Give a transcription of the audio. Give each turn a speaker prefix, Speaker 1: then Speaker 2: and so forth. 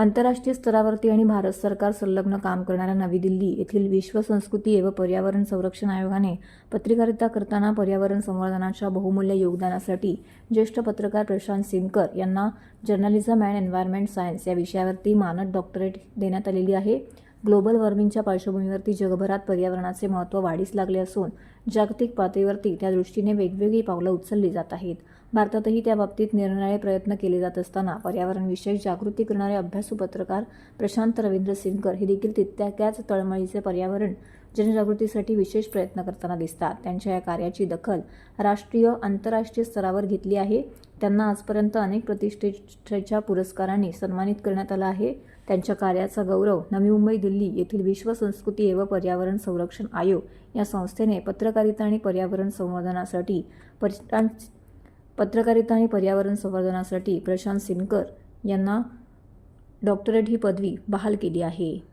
Speaker 1: आंतरराष्ट्रीय स्तरावरती आणि भारत सरकार संलग्न काम करणाऱ्या नवी दिल्ली येथील विश्व संस्कृती व पर्यावरण संरक्षण आयोगाने पत्रकारिता करताना पर्यावरण संवर्धनाच्या बहुमूल्य योगदानासाठी ज्येष्ठ पत्रकार प्रशांत सिमकर यांना जर्नलिझम अँड एन्व्हायरमेंट सायन्स या विषयावरती मानद डॉक्टरेट देण्यात आलेली आहे. ग्लोबल वॉर्मिंगच्या पार्श्वभूमीवरती जगभरात पर्यावरणाचे महत्त्व वाढीस लागले असून जागतिक पातळीवरती त्या दृष्टीने वेगवेगळी पावलं उचलली जात आहेत. भारतातही त्या बाबतीत निरनिराळे प्रयत्न केले जात असताना पर्यावरणविषयक जागृती करणारे अभ्यासू पत्रकार प्रशांत रवींद्र सिनकर हे देखील तितक्याच तळमळीचे पर्यावरण जनजागृतीसाठी विशेष प्रयत्न करताना दिसतात. त्यांच्या या कार्याची दखल राष्ट्रीय आंतरराष्ट्रीय स्तरावर घेतली आहे. त्यांना आजपर्यंत अनेक प्रतिष्ठेच्या पुरस्कारांनी सन्मानित करण्यात आलं आहे. त्यांच्या कार्याचा गौरव नवी मुंबई दिल्ली येथील विश्व संस्कृती एव पर्यावरण संरक्षण आयोग या संस्थेने पत्र पत्रकारिता आणि पर्यावरण संवर्धनासाठी प्रशांत पत्रकारिता आणि पर्यावरण संवर्धनासाठी प्रशांत सिनकर यांना डॉक्टरेट ही पदवी बहाल केली आहे.